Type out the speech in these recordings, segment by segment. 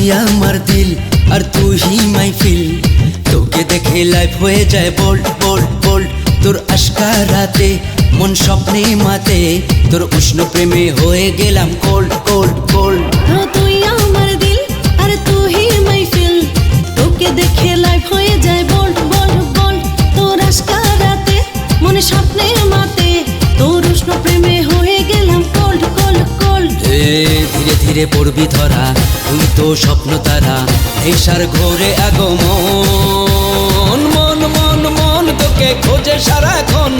তুই আমার দিল আর তুই মাই ফিল তোকে দেখে লাইফ হয়ে যায় বোল্ড বোল্ড বোল্ড তোর আশকা রাতে মন স্বপ্নে মাতে। তোর উষ্ণ প্রেমে হয়ে গেলাম কোল্ড কোল্ড কোল্ড তুই আমার দিল আর তুই মাই ফিল তোকে দেখে লাইফ হয়ে যায় বোল্ড বোল্ড বোল্ড তোর রাতে মনে স্বপ্নে মাতে। তোর উষ্ণ প্রেমে হয়ে গেলাম কোল্ড কোল্ড কোল্ড ধীরে পড়বি ধরা তুই তো স্বপ্ন তারা, নেশার ঘোরে আগমন। মন মন মন তোকে খোঁজে সারাক্ষণ।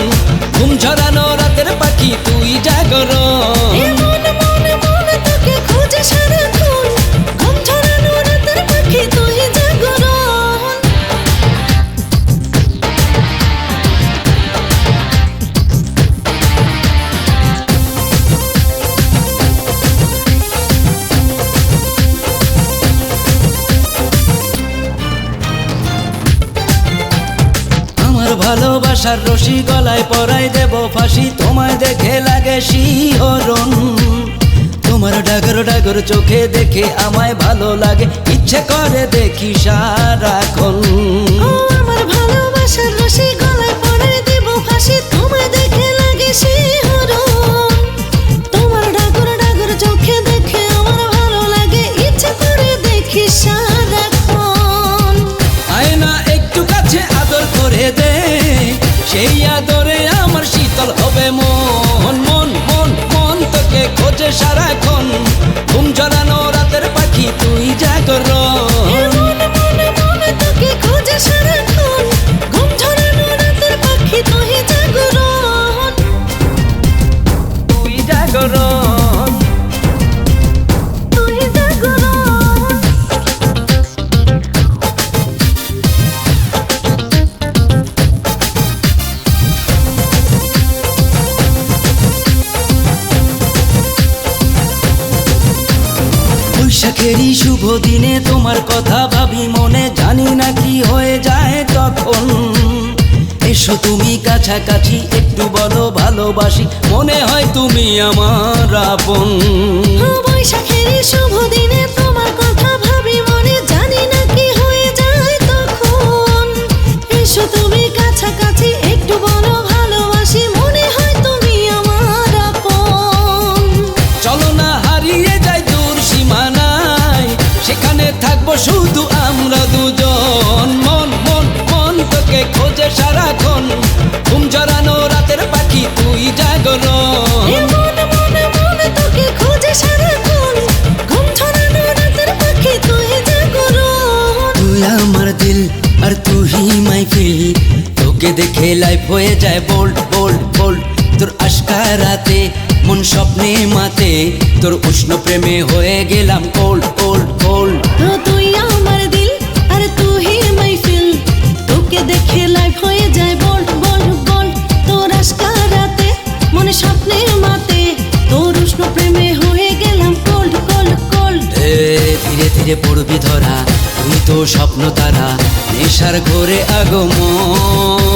ভালোবাসার রশি গলায় পরাই দেব ফাঁসি। তোমায় দেখে লাগে শিহরণ। তোমার ডাগর ডাগর চোখে দেখে আমায় ভালো লাগে। ইচ্ছে করে দেখি সারাক্ষণ। তোকে বৈশাখেরই শুভ দিনে তোমার কথা ভাবি, মনে জানি না কি হয়ে যায় তখন। এসো তুমি কাছাকাছি, একটু বলো ভালোবাসি, মনে হয় তুমি আমার আপন। বৈশাখের শুভ দিনে তোমার কথা ভাবি, মনে জানি না কি হয়ে যায় তখন। এসো তুমি তোকে দেখে লাইফ হয়ে যায় বোল্ড বোল্ড বোল্ড তোর আশকা রাতে মন স্বপ্নে মাতে। তোর উষ্ণ প্রেমে হয়ে গেলাম কোল্ড কোল্ড কোল্ড ধীরে ধীরে পড়বি ধরা তুই তো স্বপ্ন তারা নেশার ঘোরে আগমন।